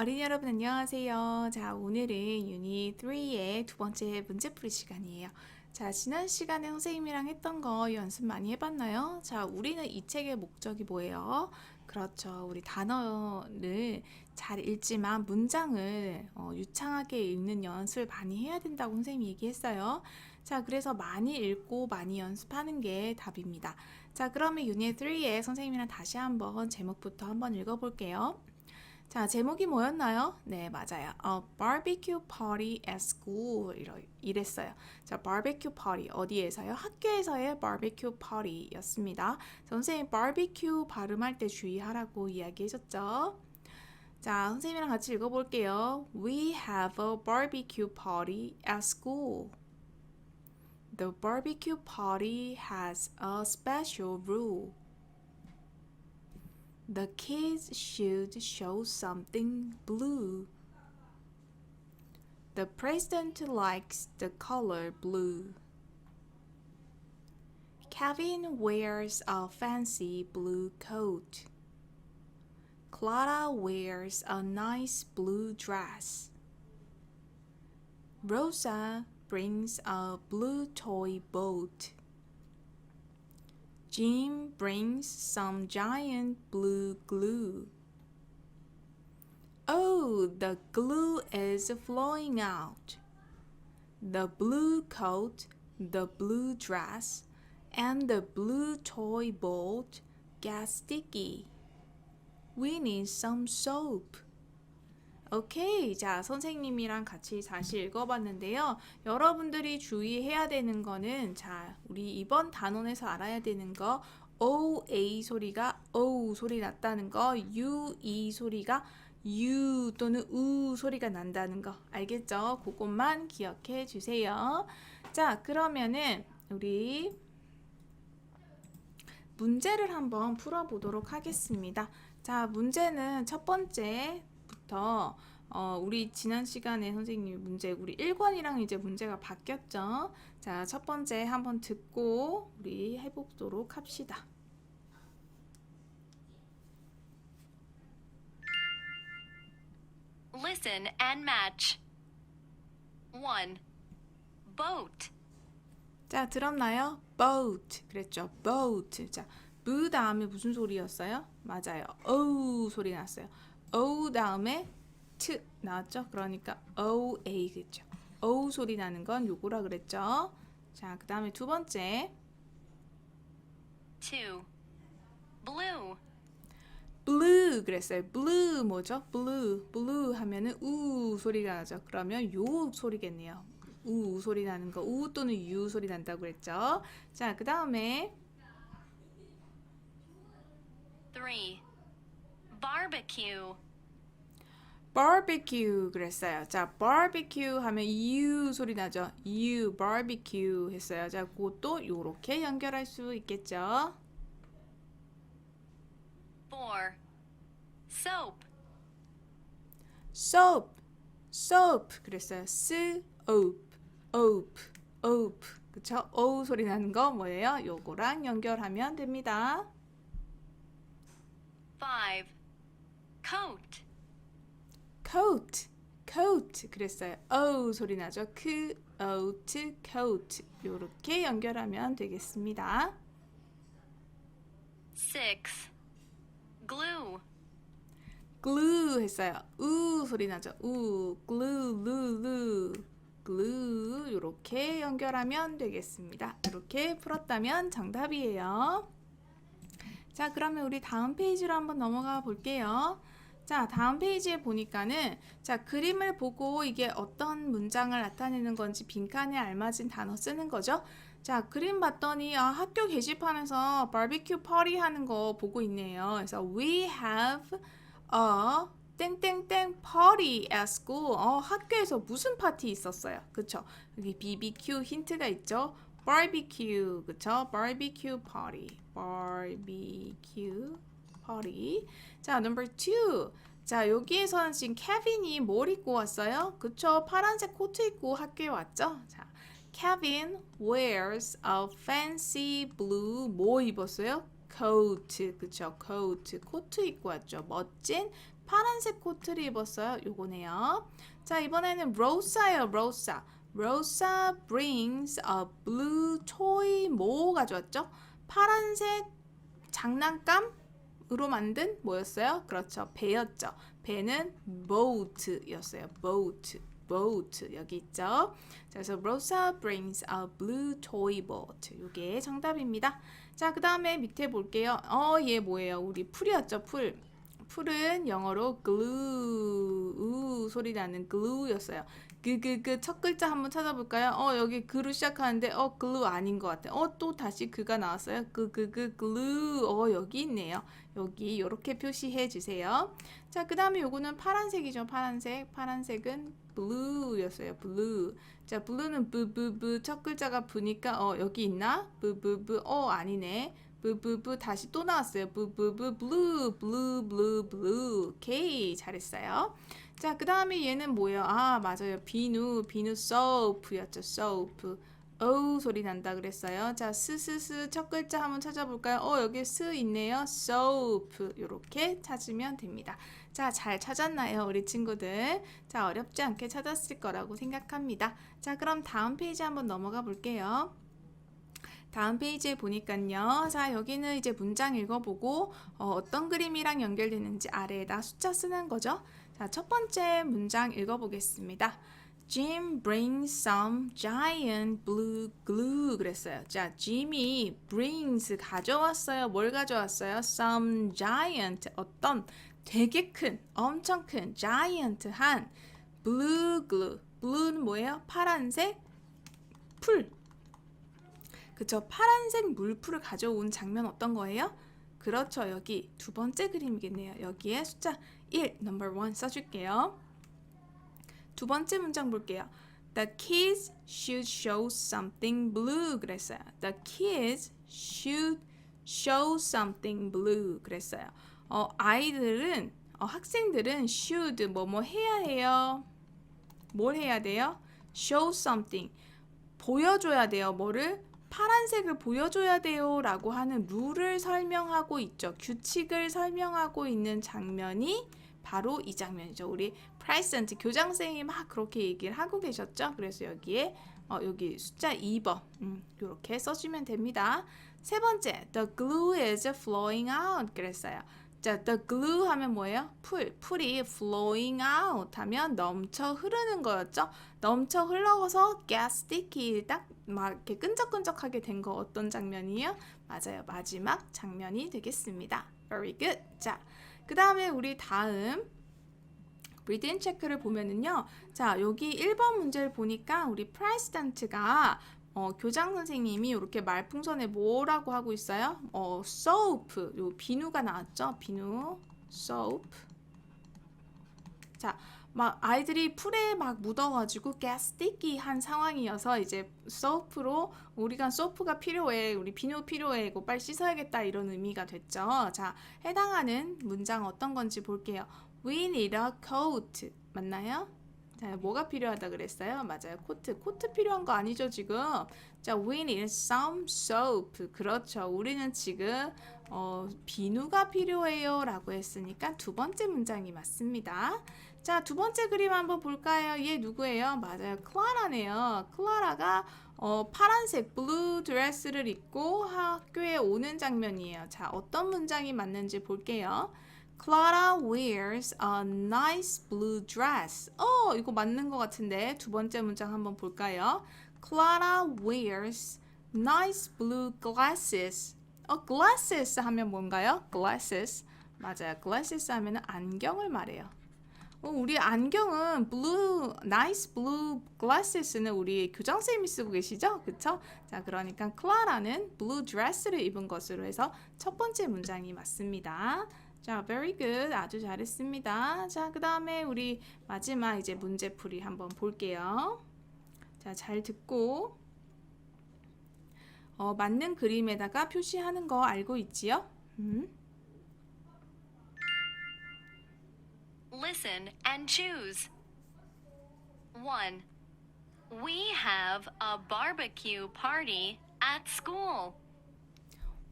어린이 여러분 안녕하세요. 자, 오늘은 유닛 3의 두 번째 문제풀이 시간이에요. 자, 지난 시간에 선생님이랑 했던 거 연습 많이 해봤나요? 자, 우리는 이 책의 목적이 뭐예요? 그렇죠. 우리 단어를 잘 읽지만 문장을 어, 유창하게 읽는 연습을 많이 해야 된다고 선생님이 얘기했어요. 자, 그래서 많이 읽고 많이 연습하는 게 답입니다. 자, 그러면 유닛 3에 선생님이랑 다시 한번 제목부터 한번 읽어볼게요. 자, 제목이 뭐였나요? 네, 맞아요. A barbecue party at school. 이러, 이랬어요. 자, barbecue party. 어디에서요? 학교에서의 barbecue party였습니다. 선생님, barbecue 발음할 때 주의하라고 이야기해줬죠? 자, 선생님이랑 같이 읽어볼게요. We have a barbecue party at school. The barbecue party has a special rule. The kids should show something blue. The president likes the color blue. Kevin wears a fancy blue coat. Clara wears a nice blue dress. Rosa brings a blue toy boat. Jim brings some giant blue glue. Oh, the glue is flowing out. The blue coat, the blue dress, and the blue toy boat get sticky. We need some soap. 오케이. 자, 선생님이랑 같이 다시 읽어봤는데요. 여러분들이 주의해야 되는 거는, 자, 우리 이번 단원에서 알아야 되는 거, OA 소리가 O 소리 났다는 거, UE 소리가 U 또는 U 소리가 난다는 거. 알겠죠? 그것만 기억해 주세요. 자, 그러면은, 우리 문제를 한번 풀어보도록 하겠습니다. 자, 문제는 첫 번째 부터 어, 우리 지난 시간에 선생님이 문제 우리 1권이랑 이제 문제가 바뀌었죠. 자, 첫 번째 한번 듣고 우리 해보도록 합시다. Listen and match. 1. Boat. 자, 들었나요? boat. 그랬죠. boat. 자, 브 다음에 무슨 소리였어요? 맞아요. o 소리 났어요. O 다음에 t 나왔죠? 그러니까 o a 그죠? o 소리 나는 건 요거라 그랬죠? 자, 그 다음에 두 번째 2. Blue. blue 그랬어요. blue 뭐죠? blue. blue 하면은 우 소리가 나죠. 그러면 요 소리겠네요. 우 소리 나는 거. 우 또는 유 소리 난다고 그랬죠. 자, 그 다음에 3. Barbecue. barbecue 그랬어요. 자, barbecue 하면 you 소리 나죠. you barbecue 했어요. 자, 그것도 요렇게 연결할 수 있겠죠. 4. Soap. soap, soap 그랬어요. soap, oap, oap. 그쵸? o 소리 나는 거 뭐예요? 요거랑 연결하면 됩니다. 5. Coat. coat, coat 그랬어요. o 소리 나죠? 그 coat, coat 요렇게 연결하면 되겠습니다. 6. Glue. glue 했어요. 우 소리 나죠? 우 glue, lu, lu, glue 요렇게 연결하면 되겠습니다. 이렇게 풀었다면 정답이에요. 자, 그러면 우리 다음 페이지로 한번 넘어가 볼게요. 자, 다음 페이지에 보니까는 자, 그림을 보고 이게 어떤 문장을 나타내는 건지 빈칸에 알맞은 단어 쓰는 거죠. 자, 그림 봤더니 아, 학교 게시판에서 바비큐 파티 하는 거 보고 있네요. 그래서 we have a 땡땡땡 party at school. 어, 학교에서 무슨 파티 있었어요. 그쵸? 여기 BBQ 힌트가 있죠. barbecue. 그쵸? barbecue party. barbecue party. 자, number two. 자, 여기에서는 지금 케빈이 뭘 입고 왔어요? 그쵸? 파란색 코트 입고 학교에 왔죠? 자, Kevin wears a fancy blue 뭐 입었어요? coat 그쵸 coat 코트 입고 왔죠 멋진 파란색 코트를 입었어요 요거네요 자 이번에는 로사예요 로사 로사 brings a blue toy 뭐 가져왔죠 파란색 장난감 으로 만든 뭐였어요 그렇죠 배였죠 배는 boat였어요 boat boat 여기 있죠 자, 그래서 Rosa brings a blue toy boat. 이게 정답입니다. 자, 그 다음에 밑에 볼게요. 어, 얘 뭐예요? 우리 풀이었죠, 풀. 풀은 영어로 glue 우 소리 나는 glue였어요. 그그그첫 글자 한번 찾아볼까요? 어 여기 그로 시작하는데 어 glue 아닌 것 같아. 어또 다시 그가 나왔어요. 그 그 그 glue 어 여기 있네요. 여기 이렇게 표시해 주세요. 자, 그 다음에 요거는 파란색이죠. 파란색. 파란색은 blue였어요. blue. 자, blue는 부부부 첫 글자가 부니까 어 여기 있나? 부부부 어 아니네. 부부부 다시 또 나왔어요. 부부부 blue blue blue blue. 오케이 잘했어요. 자, 그 다음에 얘는 뭐예요? 아 맞아요. 비누 비누 soap였죠. soap. 어우 소리 난다 그랬어요. 자, 스스스 첫 글자 한번 찾아볼까요? 어 여기 스 있네요. soap 요렇게 찾으면 됩니다. 자, 잘 찾았나요, 우리 친구들? 자, 어렵지 않게 찾았을 거라고 생각합니다. 자, 그럼 다음 페이지 한번 넘어가 볼게요. 다음 페이지에 보니까요. 자, 여기는 이제 문장 읽어보고 어, 떤 그림이랑 연결되는지 아래에다 숫자 쓰는 거죠. 자, 첫 번째 문장 읽어보겠습니다. Jim brings some giant blue glue 그랬어요. 자, Jim이 brings 가져왔어요. 뭘 가져왔어요? Some giant 어떤 되게 큰, 엄청 큰 giant한 blue glue. blue는 뭐예요? 파란색 풀. 그쵸? 파란색 물풀을 가져온 장면 어떤 거예요? 그렇죠. 여기 두 번째 그림이겠네요. 여기에 숫자 1, number 1 써줄게요. 두 번째 문장 볼게요. The kids should show something blue 그랬어요. The kids should show something blue 그랬어요. 어, 아이들은 어, 학생들은 should 뭐 뭐 해야 해요. 뭘 해야 돼요? show something 보여줘야 돼요. 뭐를? 파란색을 보여줘야 돼요. 라고 하는 룰을 설명하고 있죠. 규칙을 설명하고 있는 장면이 바로 이 장면이죠. 우리 프라이센트 교장선생님이 막 그렇게 얘기를 하고 계셨죠. 그래서 여기에 어, 여기 숫자 2번 음, 이렇게 써주면 됩니다. 세 번째, the glue is flowing out 그랬어요. 자, the glue 하면 뭐예요? 풀, 풀이 flowing out 하면 넘쳐 흐르는 거였죠. 넘쳐 흘러서 get sticky 딱 막 이렇게 끈적끈적하게 된 거 어떤 장면이에요? 맞아요. 마지막 장면이 되겠습니다. Very good. 자, 그 다음에 우리 다음 리딩 체크를 보면은요. 자, 여기 1번 문제를 보니까 우리 프레시던트가 어, 교장 선생님이 이렇게 말풍선에 뭐라고 하고 있어요? 어, soap. 요 비누가 나왔죠? 비누. soap. 자, 막 아이들이 풀에 막 묻어가지고 가스티키한 상황이어서 이제 소프로 우리가 소프가 필요해 우리 비누 필요해 이거 빨리 씻어야겠다 이런 의미가 됐죠. 자 해당하는 문장 어떤 건지 볼게요. We need a coat. 맞나요? 자 뭐가 필요하다 그랬어요? 맞아요. 코트. 코트 필요한 거 아니죠 지금? 자 we need some soap. 그렇죠. 우리는 지금 어, 비누가 필요해요 라고 했으니까 두 번째 문장이 맞습니다 자, 두 번째 그림 한번 볼까요? 얘 누구예요? 맞아요. 클라라네요. 클라라가 어, 파란색 블루 드레스를 입고 학교에 오는 장면이에요. 자, 어떤 문장이 맞는지 볼게요. Clara wears a nice blue dress. 어, 이거 맞는 것 같은데 두 번째 문장 한번 볼까요? Clara wears nice blue glasses. 어, glasses 하면 뭔가요? glasses. 맞아요. glasses 하면 안경을 말해요. 어, 우리 안경은 blue, nice blue glasses는 우리 교장 선생님이 쓰고 계시죠? 그쵸? 자, 그러니까 클라라는 blue dress를 입은 것으로 해서 첫 번째 문장이 맞습니다. 자, very good. 아주 잘했습니다. 자, 그 다음에 우리 마지막 이제 문제풀이 한번 볼게요. 자, 잘 듣고 어, 맞는 그림에다가 표시하는 거 알고 있지요? 음? Listen and choose. 1. We have a barbecue party at school.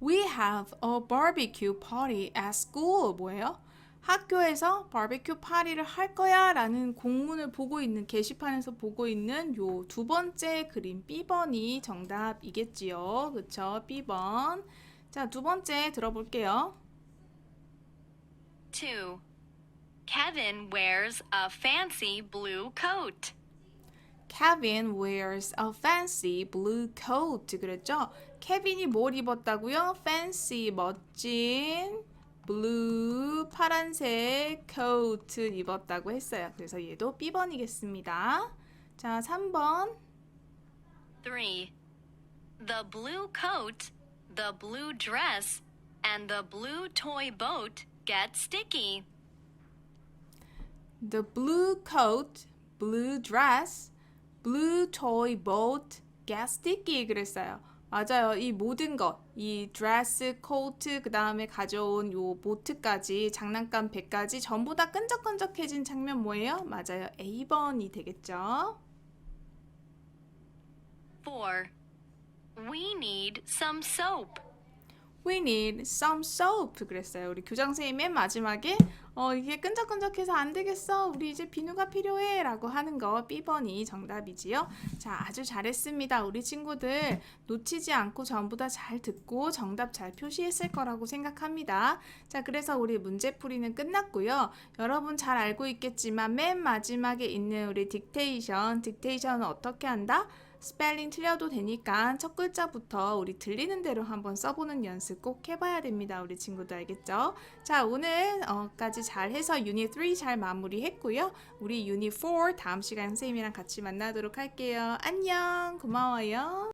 We have a barbecue party at school. 뭐예요? 학교에서 바베큐 파티를 할 거야 라는 공문을 보고 있는 게시판에서 보고 있는 요 두 번째 그림 B번이 정답이겠지요. 그쵸? B번. 자, 두 번째 들어볼게요. 2. Kevin wears a fancy blue coat. Kevin wears a fancy blue coat. 그랬죠? 케빈이 뭘 입었다고요? fancy 멋진 blue 파란색 coat 입었다고 했어요. 그래서 얘도 B번이겠습니다. 자, 3번. 3. The blue coat, the blue dress, and the blue toy boat get sticky. The blue coat, blue dress, blue toy boat, get sticky 그랬어요. 맞아요. 이 모든 것, 이 드레스, 코트, 그 다음에 가져온 요 보트까지, 장난감 배까지 전부 다 끈적끈적해진 장면 뭐예요? 맞아요. A번이 되겠죠. 4. We need some soap. We need some soap 그랬어요. 우리 교장 선생님 맨 마지막에 어 이게 끈적끈적해서 안 되겠어. 우리 이제 비누가 필요해라고 하는 거 B번이 정답이지요. 자, 아주 잘했습니다. 우리 친구들 놓치지 않고 전부 다 잘 듣고 정답 잘 표시했을 거라고 생각합니다. 자, 그래서 우리 문제풀이는 끝났고요. 여러분 잘 알고 있겠지만 맨 마지막에 있는 우리 딕테이션, 딕테이션은 어떻게 한다? 스펠링 틀려도 되니까 첫 글자부터 우리 들리는 대로 한번 써보는 연습 꼭 해봐야 됩니다. 우리 친구들 알겠죠? 자, 오늘까지 잘 해서 유닛 3 잘 마무리했고요. 우리 유닛 4 다음 시간 선생님이랑 같이 만나도록 할게요. 안녕! 고마워요.